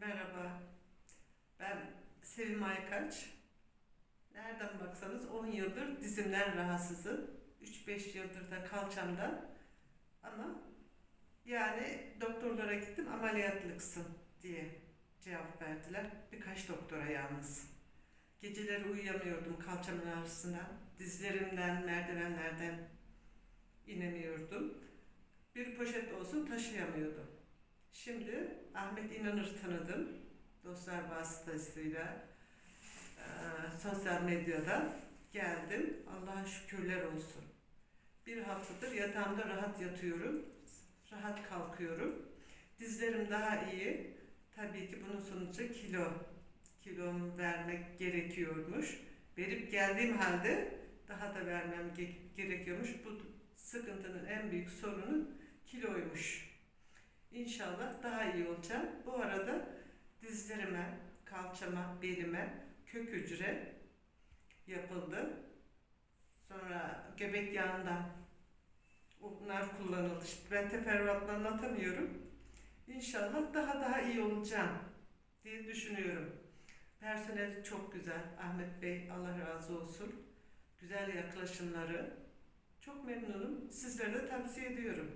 Merhaba. Ben Sevim Aykaç. Nereden baksanız 10 yıldır dizimden rahatsızım. 3-5 yıldır da kalçamdan. Ama yani doktorlara gittim ameliyatlıksın diye cevap verdiler. Birkaç doktora yalnız. Geceleri uyuyamıyordum kalçamın ağrısından. Dizlerimden, merdivenlerden inemiyordum. Bir poşet olsun taşıyamıyordum. Şimdi Ahmet İnanır tanıdım. Dostlar vasıtasıyla eee, sosyal medyada geldim. Allah'a şükürler olsun. Bir haftadır yatağımda rahat yatıyorum. Rahat kalkıyorum. Dizlerim daha iyi. Tabii ki bunun sonucu kilo. Kilomu vermek gerekiyormuş. Verip geldiğim halde daha da vermem ge- gerekiyormuş. Bu sıkıntının en büyük sorunu kiloymuş. İyi olacağım. Bu arada dizlerime, kalçama, belime kök hücre yapıldı. Sonra göbek yağından bunlar kullanıldı. Ben teferruatla anlatamıyorum. İnşallah daha daha iyi olacağım diye düşünüyorum. Personel çok güzel. Ahmet Bey Allah razı olsun. Güzel yaklaşımları. Çok memnunum. Sizlere de tavsiye ediyorum.